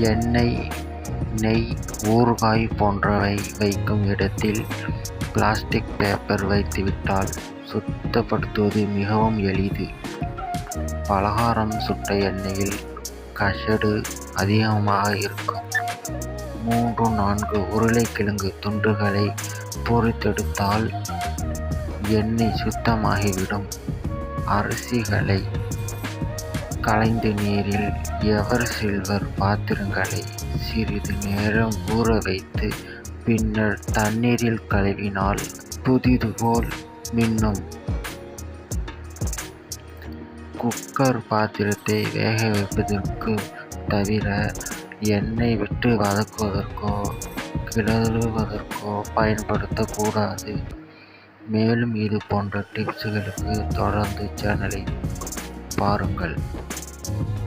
எண்ணெய் நெய் ஊறுகாய் போன்றவை வைக்கும் இடத்தில் பிளாஸ்டிக் பேப்பர் வைத்துவிட்டால் சுத்தப்படுத்துவது மிகவும் எளிது. பலகாரம் சுட்ட எண்ணெயில் கசடு அதிகமாக இருக்கும். மூன்று நான்கு உருளைக்கிழங்கு துண்டுகளை பொரித்தெடுத்தால் எண்ணெய் சுத்தமாகிவிடும். அரிசிகளை கலைந்த நீரில் எவர் சில்வர் பாத்திரங்களை சிறிது நேரம் ஊற வைத்து பின்னர் தண்ணீரில் கழுவினால் புதிது போல் மின்னும். குக்கர் பாத்திரத்தை வேக வைப்பதற்கு தவிர எண்ணெய் விட்டு வதக்குவதற்கோ கிளறுவதற்கோ பயன்படுத்தக்கூடாது. மேலும் இது போன்ற டிப்ஸ்களுக்கு தொடர்ந்து சேனலை பாருங்கள். podcast.